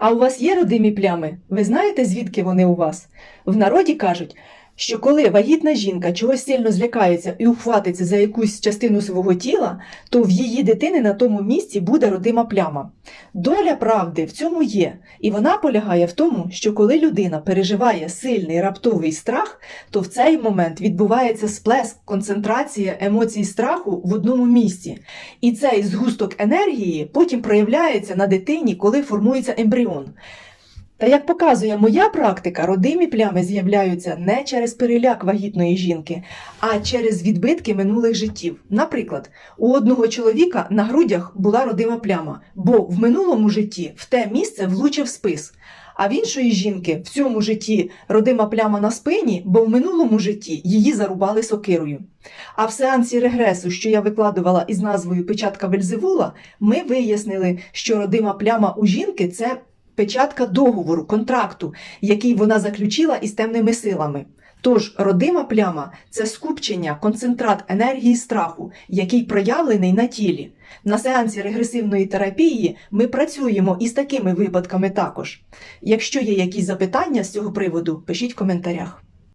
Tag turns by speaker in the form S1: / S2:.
S1: А у вас є родимі плями? Ви знаєте, звідки вони у вас? В народі кажуть, що коли вагітна жінка чогось сильно злякається і ухватиться за якусь частину свого тіла, то в її дитини на тому місці буде родима пляма. Доля правди в цьому є, і вона полягає в тому, що коли людина переживає сильний раптовий страх, то в цей момент відбувається сплеск, концентрація емоцій страху в одному місці. І цей згусток енергії потім проявляється на дитині, коли формується ембріон. Та як показує моя практика, родимі плями з'являються не через переляк вагітної жінки, а через відбитки минулих життів. Наприклад, у одного чоловіка на грудях була родима пляма, бо в минулому житті в те місце влучив спис. А в іншої жінки в цьому житті родима пляма на спині, бо в минулому житті її зарубали сокирою. А в сеансі регресу, що я викладувала із назвою Печатка Вельзевула, ми вияснили, що родима пляма у жінки це печатка договору, контракту, який вона заключила із темними силами. Тож родима пляма це скупчення, концентрат енергії страху, який проявлений на тілі. На сеансі регресивної терапії ми працюємо із такими випадками також. Якщо є якісь запитання з цього приводу, пишіть в коментарях.